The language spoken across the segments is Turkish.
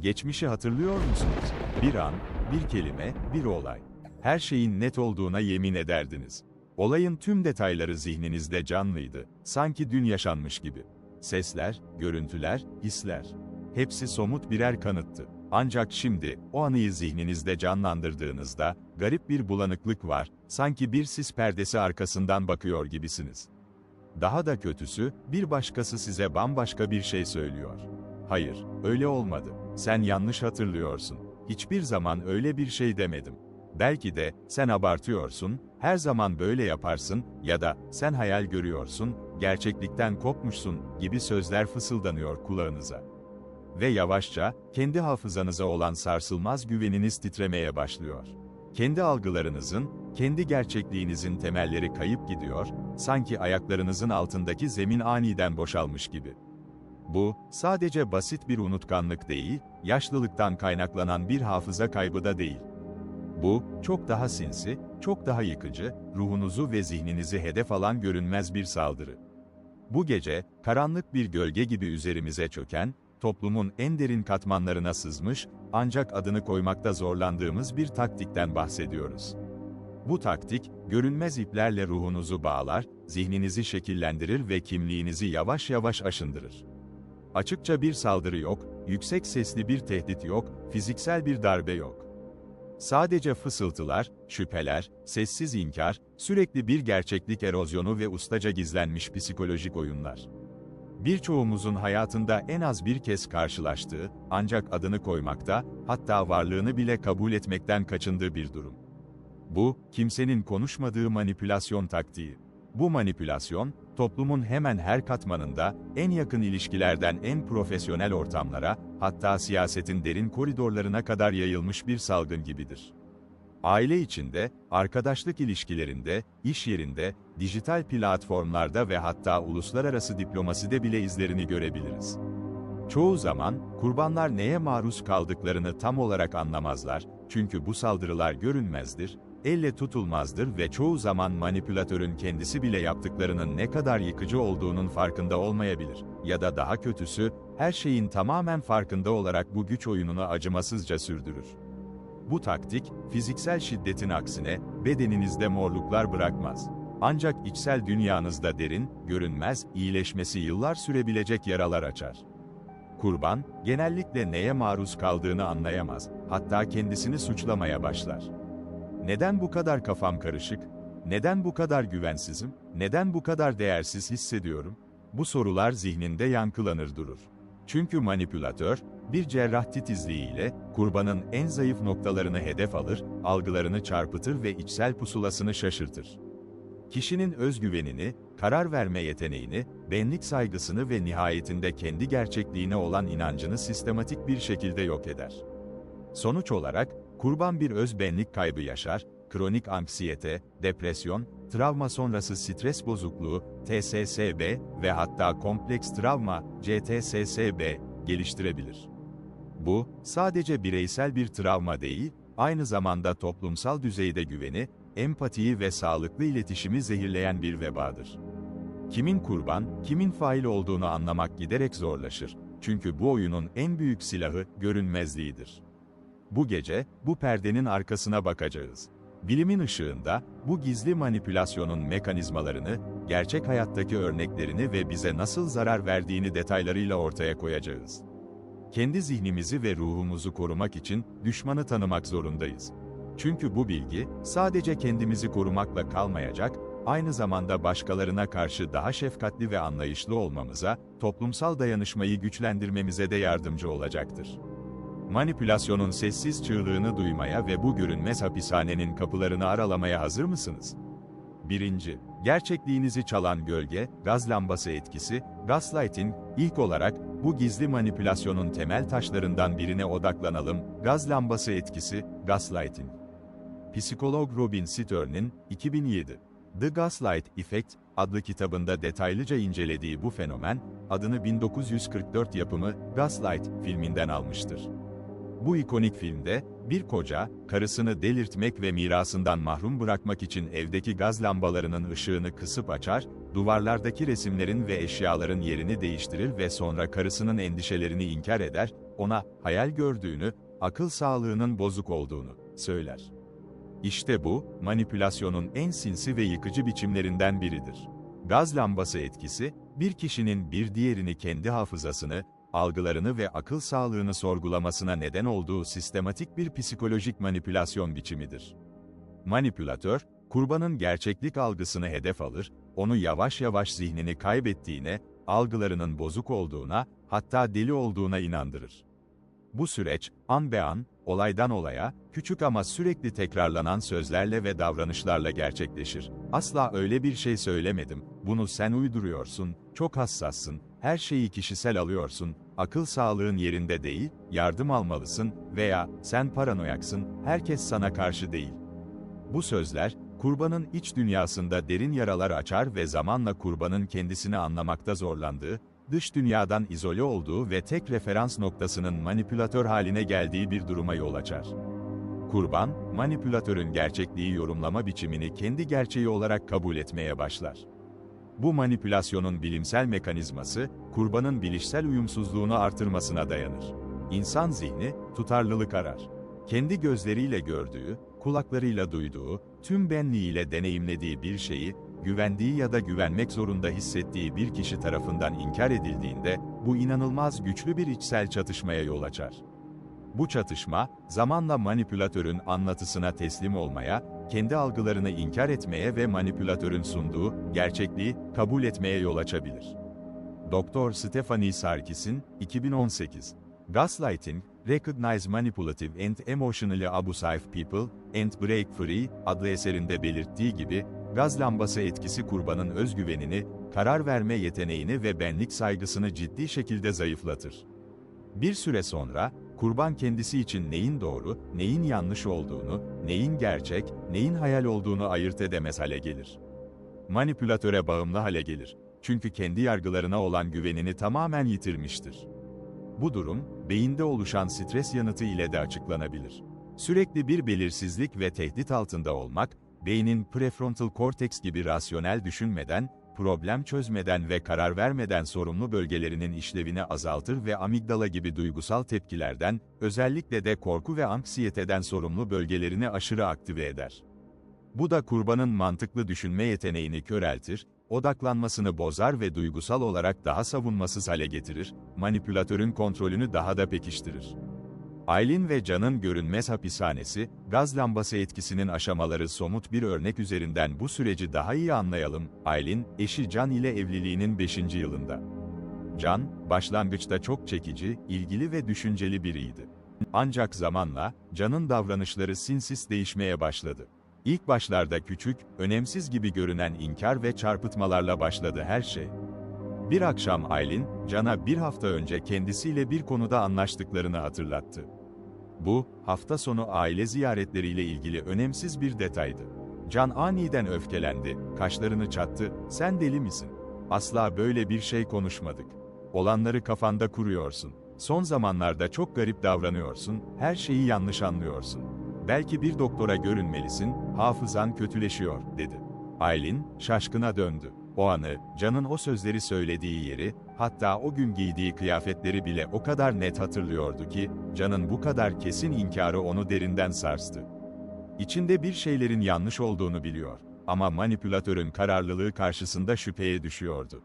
Geçmişi hatırlıyor musunuz? Bir an, bir kelime, bir olay. Her şeyin net olduğuna yemin ederdiniz. Olayın tüm detayları zihninizde canlıydı. Sanki dün yaşanmış gibi. Sesler, görüntüler, hisler. Hepsi somut birer kanıttı. Ancak şimdi, o anıyı zihninizde canlandırdığınızda, garip bir bulanıklık var, sanki bir sis perdesi arkasından bakıyor gibisiniz. Daha da kötüsü, bir başkası size bambaşka bir şey söylüyor. Hayır, öyle olmadı. Sen yanlış hatırlıyorsun. Hiçbir zaman öyle bir şey demedim. Belki de, sen abartıyorsun, her zaman böyle yaparsın ya da sen hayal görüyorsun, gerçeklikten kopmuşsun gibi sözler fısıldanıyor kulağınıza. Ve yavaşça, kendi hafızanıza olan sarsılmaz güveniniz titremeye başlıyor. Kendi algılarınızın, kendi gerçekliğinizin temelleri kayıp gidiyor, sanki ayaklarınızın altındaki zemin aniden boşalmış gibi. Bu, sadece basit bir unutkanlık değil, yaşlılıktan kaynaklanan bir hafıza kaybı da değil. Bu, çok daha sinsi, çok daha yıkıcı, ruhunuzu ve zihninizi hedef alan görünmez bir saldırı. Bu gece, karanlık bir gölge gibi üzerimize çöken, toplumun en derin katmanlarına sızmış, ancak adını koymakta zorlandığımız bir taktikten bahsediyoruz. Bu taktik, görünmez iplerle ruhunuzu bağlar, zihninizi şekillendirir ve kimliğinizi yavaş yavaş aşındırır. Açıkça bir saldırı yok, yüksek sesli bir tehdit yok, fiziksel bir darbe yok. Sadece fısıltılar, şüpheler, sessiz inkar, sürekli bir gerçeklik erozyonu ve ustaca gizlenmiş psikolojik oyunlar. Birçoğumuzun hayatında en az bir kez karşılaştığı, ancak adını koymakta, hatta varlığını bile kabul etmekten kaçındığı bir durum. Bu, kimsenin konuşmadığı manipülasyon taktiği. Bu manipülasyon, toplumun hemen her katmanında, en yakın ilişkilerden en profesyonel ortamlara, hatta siyasetin derin koridorlarına kadar yayılmış bir salgın gibidir. Aile içinde, arkadaşlık ilişkilerinde, iş yerinde, dijital platformlarda ve hatta uluslararası diplomaside bile izlerini görebiliriz. Çoğu zaman, kurbanlar neye maruz kaldıklarını tam olarak anlamazlar, çünkü bu saldırılar görünmezdir, elle tutulmazdır ve çoğu zaman manipülatörün kendisi bile yaptıklarının ne kadar yıkıcı olduğunun farkında olmayabilir. Ya da daha kötüsü, her şeyin tamamen farkında olarak bu güç oyununu acımasızca sürdürür. Bu taktik, fiziksel şiddetin aksine, bedeninizde morluklar bırakmaz. Ancak içsel dünyanızda derin, görünmez, iyileşmesi yıllar sürebilecek yaralar açar. Kurban, genellikle neye maruz kaldığını anlayamaz, hatta kendisini suçlamaya başlar. Neden bu kadar kafam karışık? Neden bu kadar güvensizim? Neden bu kadar değersiz hissediyorum? Bu sorular zihninde yankılanır durur. Çünkü manipülatör, bir cerrah titizliğiyle, kurbanın en zayıf noktalarını hedef alır, algılarını çarpıtır ve içsel pusulasını şaşırtır. Kişinin özgüvenini, karar verme yeteneğini, benlik saygısını ve nihayetinde kendi gerçekliğine olan inancını sistematik bir şekilde yok eder. Sonuç olarak, kurban bir özbenlik kaybı yaşar, kronik anksiyete, depresyon, travma sonrası stres bozukluğu, TSSB ve hatta kompleks travma, CTSSB geliştirebilir. Bu, sadece bireysel bir travma değil, aynı zamanda toplumsal düzeyde güveni, empatiyi ve sağlıklı iletişimi zehirleyen bir vebadır. Kimin kurban, kimin fail olduğunu anlamak giderek zorlaşır. Çünkü bu oyunun en büyük silahı görünmezliğidir. Bu gece, bu perdenin arkasına bakacağız. Bilimin ışığında, bu gizli manipülasyonun mekanizmalarını, gerçek hayattaki örneklerini ve bize nasıl zarar verdiğini detaylarıyla ortaya koyacağız. Kendi zihnimizi ve ruhumuzu korumak için düşmanı tanımak zorundayız. Çünkü bu bilgi, sadece kendimizi korumakla kalmayacak, aynı zamanda başkalarına karşı daha şefkatli ve anlayışlı olmamıza, toplumsal dayanışmayı güçlendirmemize de yardımcı olacaktır. Manipülasyonun sessiz çığlığını duymaya ve bu görünmez hapishanenin kapılarını aralamaya hazır mısınız? 1. Gerçekliğinizi çalan gölge, gaz lambası etkisi, gaslighting, ilk olarak, bu gizli manipülasyonun temel taşlarından birine odaklanalım, gaz lambası etkisi, gaslighting. Psikolog Robin Stern'in, 2007, The Gaslight Effect, adlı kitabında detaylıca incelediği bu fenomen, adını 1944 yapımı Gaslight filminden almıştır. Bu ikonik filmde, bir koca, karısını delirtmek ve mirasından mahrum bırakmak için evdeki gaz lambalarının ışığını kısıp açar, duvarlardaki resimlerin ve eşyaların yerini değiştirir ve sonra karısının endişelerini inkar eder, ona hayal gördüğünü, akıl sağlığının bozuk olduğunu söyler. İşte bu, manipülasyonun en sinsi ve yıkıcı biçimlerinden biridir. Gaz lambası etkisi, bir kişinin bir diğerini kendi hafızasını, algılarını ve akıl sağlığını sorgulamasına neden olduğu sistematik bir psikolojik manipülasyon biçimidir. Manipülatör, kurbanın gerçeklik algısını hedef alır, onu yavaş yavaş zihnini kaybettiğine, algılarının bozuk olduğuna, hatta deli olduğuna inandırır. Bu süreç, an be an, olaydan olaya, küçük ama sürekli tekrarlanan sözlerle ve davranışlarla gerçekleşir. Asla öyle bir şey söylemedim, bunu sen uyduruyorsun, çok hassassın, her şeyi kişisel alıyorsun, akıl sağlığın yerinde değil, yardım almalısın veya sen paranoyaksın, herkes sana karşı değil. Bu sözler, kurbanın iç dünyasında derin yaralar açar ve zamanla kurbanın kendisini anlamakta zorlandığı, dış dünyadan izole olduğu ve tek referans noktasının manipülatör haline geldiği bir duruma yol açar. Kurban, manipülatörün gerçekliği yorumlama biçimini kendi gerçeği olarak kabul etmeye başlar. Bu manipülasyonun bilimsel mekanizması, kurbanın bilişsel uyumsuzluğunu artırmasına dayanır. İnsan zihni, tutarlılık arar. Kendi gözleriyle gördüğü, kulaklarıyla duyduğu, tüm benliğiyle deneyimlediği bir şeyi, güvendiği ya da güvenmek zorunda hissettiği bir kişi tarafından inkar edildiğinde, bu inanılmaz güçlü bir içsel çatışmaya yol açar. Bu çatışma, zamanla manipülatörün anlatısına teslim olmaya, kendi algılarını inkar etmeye ve manipülatörün sunduğu gerçekliği kabul etmeye yol açabilir. Doktor Stephanie Sarkis'in 2018 Gaslighting, Recognize Manipulative and Emotionally Abusive People and Break Free adlı eserinde belirttiği gibi, gaz lambası etkisi kurbanın özgüvenini, karar verme yeteneğini ve benlik saygısını ciddi şekilde zayıflatır. Bir süre sonra, kurban kendisi için neyin doğru, neyin yanlış olduğunu, neyin gerçek, neyin hayal olduğunu ayırt edemez hale gelir. Manipülatöre bağımlı hale gelir. Çünkü kendi yargılarına olan güvenini tamamen yitirmiştir. Bu durum, beyinde oluşan stres yanıtı ile de açıklanabilir. Sürekli bir belirsizlik ve tehdit altında olmak, beynin prefrontal korteks gibi rasyonel düşünmeden, problem çözmeden ve karar vermeden sorumlu bölgelerinin işlevini azaltır ve amigdala gibi duygusal tepkilerden, özellikle de korku ve anksiyeteden sorumlu bölgelerini aşırı aktive eder. Bu da kurbanın mantıklı düşünme yeteneğini köreltir, odaklanmasını bozar ve duygusal olarak daha savunmasız hale getirir, manipülatörün kontrolünü daha da pekiştirir. Aylin ve Can'ın görünmez hapishanesi, gaz lambası etkisinin aşamaları somut bir örnek üzerinden bu süreci daha iyi anlayalım. Aylin, eşi Can ile evliliğinin 5. yılında. Can, başlangıçta çok çekici, ilgili ve düşünceli biriydi. Ancak zamanla, Can'ın davranışları sinsis değişmeye başladı. İlk başlarda küçük, önemsiz gibi görünen inkar ve çarpıtmalarla başladı her şey. Bir akşam Aylin, Can'a bir hafta önce kendisiyle bir konuda anlaştıklarını hatırlattı. Bu, hafta sonu aile ziyaretleriyle ilgili önemsiz bir detaydı. Can aniden öfkelendi, kaşlarını çattı, sen deli misin? Asla böyle bir şey konuşmadık. Olanları kafanda kuruyorsun. Son zamanlarda çok garip davranıyorsun, her şeyi yanlış anlıyorsun. Belki bir doktora görünmelisin, hafızan kötüleşiyor, dedi. Aylin, şaşkına döndü. O anı, Can'ın o sözleri söylediği yeri, hatta o gün giydiği kıyafetleri bile o kadar net hatırlıyordu ki, Can'ın bu kadar kesin inkarı onu derinden sarstı. İçinde bir şeylerin yanlış olduğunu biliyor ama manipülatörün kararlılığı karşısında şüpheye düşüyordu.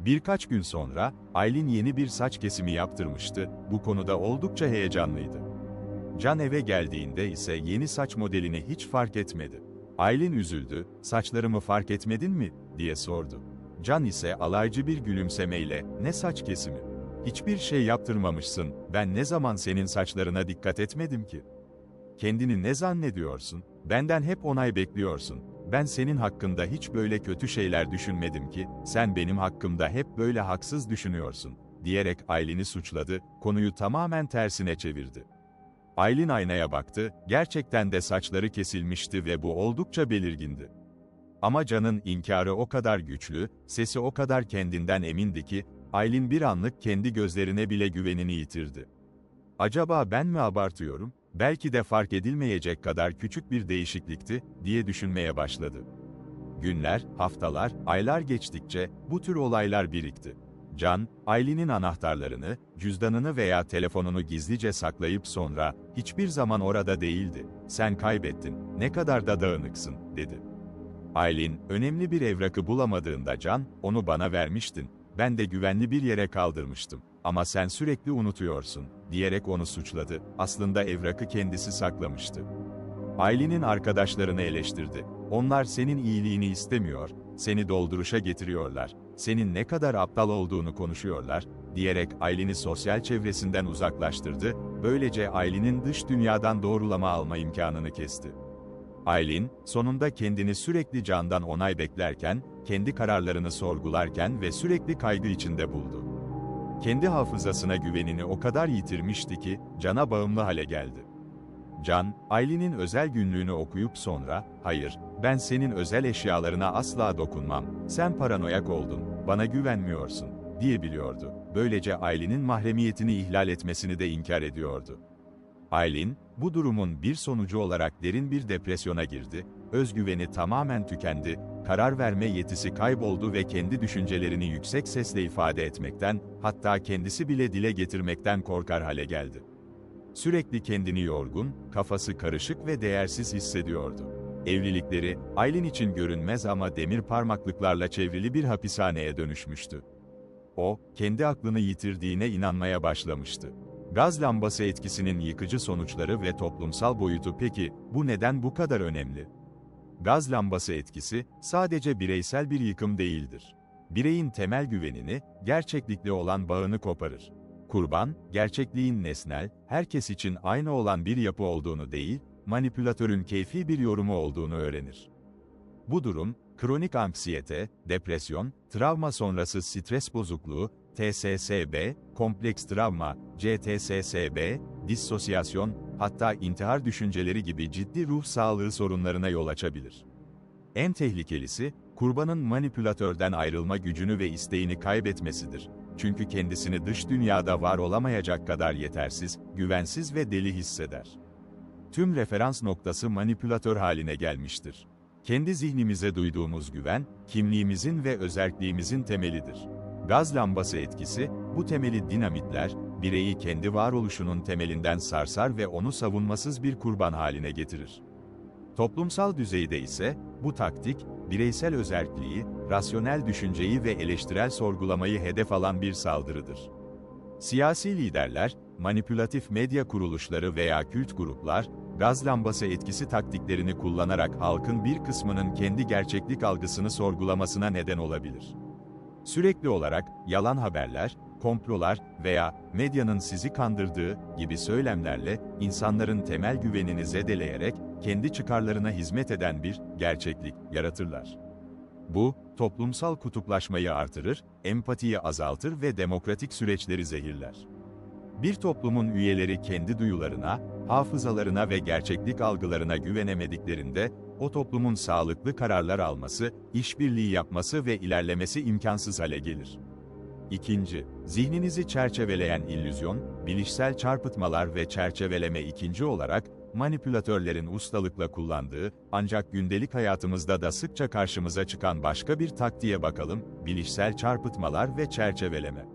Birkaç gün sonra, Aylin yeni bir saç kesimi yaptırmıştı, bu konuda oldukça heyecanlıydı. Can eve geldiğinde ise yeni saç modelini hiç fark etmedi. Aylin üzüldü, saçlarımı fark etmedin mi, diye sordu. Can ise alaycı bir gülümsemeyle, ne saç kesimi? Hiçbir şey yaptırmamışsın, ben ne zaman senin saçlarına dikkat etmedim ki? Kendini ne zannediyorsun? Benden hep onay bekliyorsun. Ben senin hakkında hiç böyle kötü şeyler düşünmedim ki, sen benim hakkımda hep böyle haksız düşünüyorsun, diyerek Aylin'i suçladı, konuyu tamamen tersine çevirdi. Aylin aynaya baktı, gerçekten de saçları kesilmişti ve bu oldukça belirgindi. Ama Can'ın inkarı o kadar güçlü, sesi o kadar kendinden emindi ki, Aylin bir anlık kendi gözlerine bile güvenini yitirdi. Acaba ben mi abartıyorum? Belki de fark edilmeyecek kadar küçük bir değişiklikti, diye düşünmeye başladı. Günler, haftalar, aylar geçtikçe, bu tür olaylar birikti. Can, Aylin'in anahtarlarını, cüzdanını veya telefonunu gizlice saklayıp sonra, hiçbir zaman orada değildi, sen kaybettin, ne kadar da dağınıksın, dedi. Aylin, önemli bir evrakı bulamadığında Can, onu bana vermiştin, ben de güvenli bir yere kaldırmıştım. Ama sen sürekli unutuyorsun, diyerek onu suçladı. Aslında evrakı kendisi saklamıştı. Aylin'in arkadaşlarını eleştirdi. Onlar senin iyiliğini istemiyor, seni dolduruşa getiriyorlar, senin ne kadar aptal olduğunu konuşuyorlar, diyerek Aylin'i sosyal çevresinden uzaklaştırdı, böylece Aylin'in dış dünyadan doğrulama alma imkanını kesti. Aylin, sonunda kendini sürekli candan onay beklerken, kendi kararlarını sorgularken ve sürekli kaygı içinde buldu. Kendi hafızasına güvenini o kadar yitirmişti ki, cana bağımlı hale geldi. Can, Aylin'in özel günlüğünü okuyup sonra, hayır, ben senin özel eşyalarına asla dokunmam, sen paranoyak oldun, bana güvenmiyorsun, diyebiliyordu. Böylece Aylin'in mahremiyetini ihlal etmesini de inkar ediyordu. Aylin, bu durumun bir sonucu olarak derin bir depresyona girdi, özgüveni tamamen tükendi, karar verme yetisi kayboldu ve kendi düşüncelerini yüksek sesle ifade etmekten, hatta kendisi bile dile getirmekten korkar hale geldi. Sürekli kendini yorgun, kafası karışık ve değersiz hissediyordu. Evlilikleri, Aylin için görünmez ama demir parmaklıklarla çevrili bir hapishaneye dönüşmüştü. O, kendi aklını yitirdiğine inanmaya başlamıştı. Gaz lambası etkisinin yıkıcı sonuçları ve toplumsal boyutu peki, bu neden bu kadar önemli? Gaz lambası etkisi, sadece bireysel bir yıkım değildir. Bireyin temel güvenini, gerçeklikle olan bağını koparır. Kurban, gerçekliğin nesnel, herkes için aynı olan bir yapı olduğunu değil, manipülatörün keyfi bir yorumu olduğunu öğrenir. Bu durum, kronik anksiyete, depresyon, travma sonrası stres bozukluğu, TSSB, kompleks travma, CTSSB, dissosyasyon, hatta intihar düşünceleri gibi ciddi ruh sağlığı sorunlarına yol açabilir. En tehlikelisi, kurbanın manipülatörden ayrılma gücünü ve isteğini kaybetmesidir. Çünkü kendisini dış dünyada var olamayacak kadar yetersiz, güvensiz ve deli hisseder. Tüm referans noktası manipülatör haline gelmiştir. Kendi zihnimize duyduğumuz güven, kimliğimizin ve özerkliğimizin temelidir. Gaz lambası etkisi, bu temeli dinamitler, bireyi kendi varoluşunun temelinden sarsar ve onu savunmasız bir kurban haline getirir. Toplumsal düzeyde ise, bu taktik, bireysel özerkliği, rasyonel düşünceyi ve eleştirel sorgulamayı hedef alan bir saldırıdır. Siyasi liderler, manipülatif medya kuruluşları veya kült gruplar, gaz lambası etkisi taktiklerini kullanarak halkın bir kısmının kendi gerçeklik algısını sorgulamasına neden olabilir. Sürekli olarak yalan haberler, komplolar veya medyanın sizi kandırdığı gibi söylemlerle insanların temel güvenini zedeleyerek kendi çıkarlarına hizmet eden bir gerçeklik yaratırlar. Bu, toplumsal kutuplaşmayı artırır, empatiyi azaltır ve demokratik süreçleri zehirler. Bir toplumun üyeleri kendi duyularına, hafızalarına ve gerçeklik algılarına güvenemediklerinde, o toplumun sağlıklı kararlar alması, işbirliği yapması ve ilerlemesi imkansız hale gelir. İkinci, zihninizi çerçeveleyen illüzyon, bilişsel çarpıtmalar ve çerçeveleme ikinci olarak, manipülatörlerin ustalıkla kullandığı, ancak gündelik hayatımızda da sıkça karşımıza çıkan başka bir taktiğe bakalım, bilişsel çarpıtmalar ve çerçeveleme.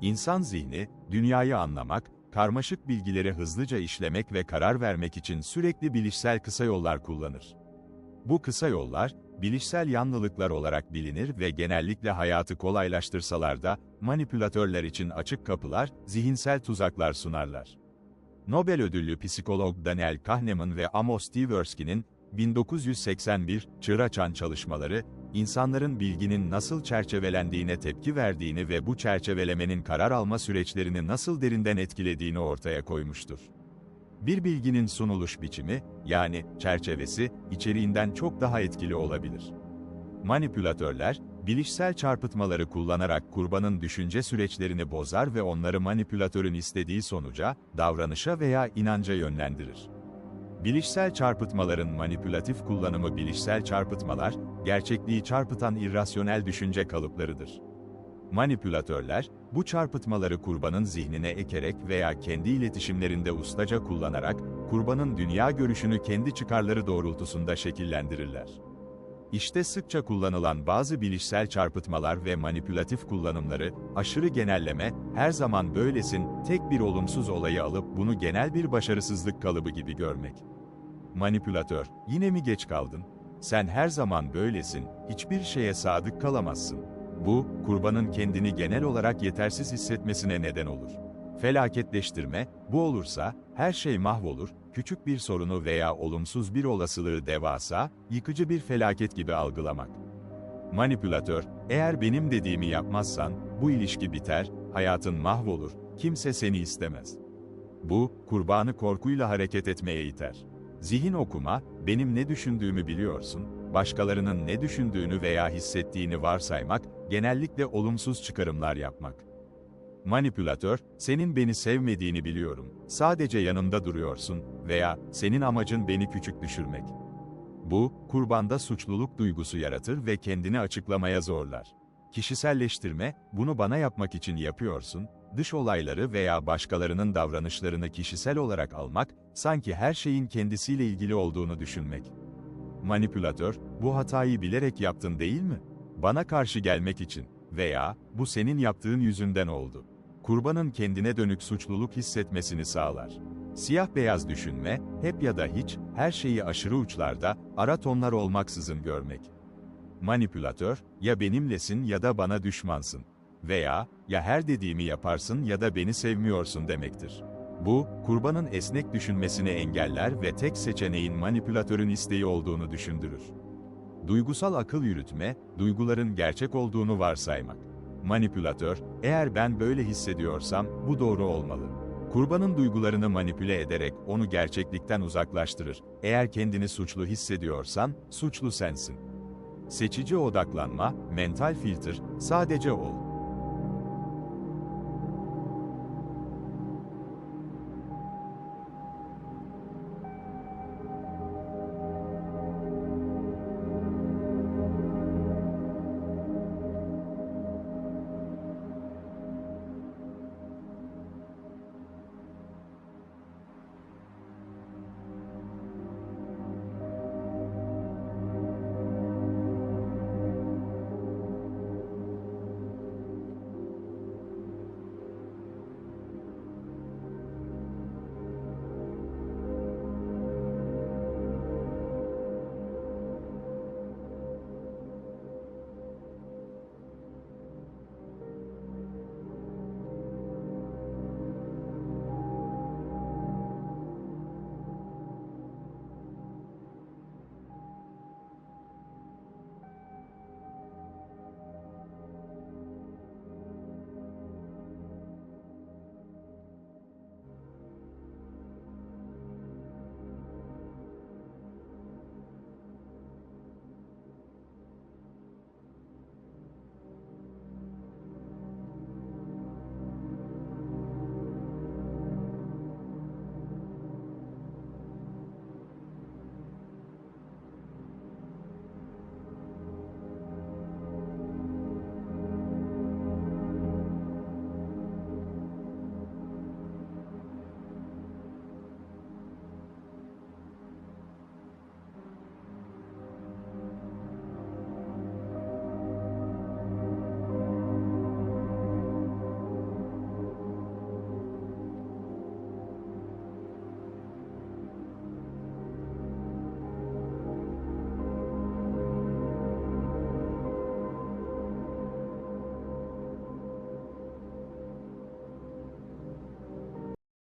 İnsan zihni, dünyayı anlamak, karmaşık bilgileri hızlıca işlemek ve karar vermek için sürekli bilişsel kısa yollar kullanır. Bu kısa yollar, bilişsel yanlılıklar olarak bilinir ve genellikle hayatı kolaylaştırsalar da, manipülatörler için açık kapılar, zihinsel tuzaklar sunarlar. Nobel ödüllü psikolog Daniel Kahneman ve Amos Tversky'nin 1981 Çığır Açan çalışmaları, insanların bilginin nasıl çerçevelendiğine tepki verdiğini ve bu çerçevelemenin karar alma süreçlerini nasıl derinden etkilediğini ortaya koymuştur. Bir bilginin sunuluş biçimi, yani çerçevesi, içeriğinden çok daha etkili olabilir. Manipülatörler, bilişsel çarpıtmaları kullanarak kurbanın düşünce süreçlerini bozar ve onları manipülatörün istediği sonuca, davranışa veya inanca yönlendirir. Bilişsel çarpıtmaların manipülatif kullanımı bilişsel çarpıtmalar, gerçekliği çarpıtan irrasyonel düşünce kalıplarıdır. Manipülatörler, bu çarpıtmaları kurbanın zihnine ekerek veya kendi iletişimlerinde ustaca kullanarak, kurbanın dünya görüşünü kendi çıkarları doğrultusunda şekillendirirler. İşte sıkça kullanılan bazı bilişsel çarpıtmalar ve manipülatif kullanımları, aşırı genelleme, her zaman böylesin, tek bir olumsuz olayı alıp bunu genel bir başarısızlık kalıbı gibi görmek. Manipülatör, yine mi geç kaldın? Sen her zaman böylesin, hiçbir şeye sadık kalamazsın. Bu, kurbanın kendini genel olarak yetersiz hissetmesine neden olur. Felaketleştirme, bu olursa, her şey mahvolur, küçük bir sorunu veya olumsuz bir olasılığı devasa, yıkıcı bir felaket gibi algılamak. Manipülatör, eğer benim dediğimi yapmazsan, bu ilişki biter, hayatın mahvolur, kimse seni istemez. Bu, kurbanı korkuyla hareket etmeye iter. Zihin okuma, benim ne düşündüğümü biliyorsun, başkalarının ne düşündüğünü veya hissettiğini varsaymak, genellikle olumsuz çıkarımlar yapmak. Manipülatör, senin beni sevmediğini biliyorum, sadece yanında duruyorsun veya senin amacın beni küçük düşürmek. Bu, kurbanda suçluluk duygusu yaratır ve kendini açıklamaya zorlar. Kişiselleştirme, bunu bana yapmak için yapıyorsun, dış olayları veya başkalarının davranışlarını kişisel olarak almak, sanki her şeyin kendisiyle ilgili olduğunu düşünmek. Manipülatör, bu hatayı bilerek yaptın değil mi? Bana karşı gelmek için veya bu senin yaptığın yüzünden oldu. Kurbanın kendine dönük suçluluk hissetmesini sağlar. Siyah beyaz düşünme, hep ya da hiç, her şeyi aşırı uçlarda, ara tonlar olmaksızın görmek. Manipülatör, ya benimlesin ya da bana düşmansın. Veya, ya her dediğimi yaparsın ya da beni sevmiyorsun demektir. Bu, kurbanın esnek düşünmesini engeller ve tek seçeneğin manipülatörün isteği olduğunu düşündürür. Duygusal akıl yürütme, duyguların gerçek olduğunu varsaymak. Manipülatör, eğer ben böyle hissediyorsam, bu doğru olmalı. Kurbanın duygularını manipüle ederek onu gerçeklikten uzaklaştırır. Eğer kendini suçlu hissediyorsan, suçlu sensin. Seçici odaklanma, mental filter, sadece ol.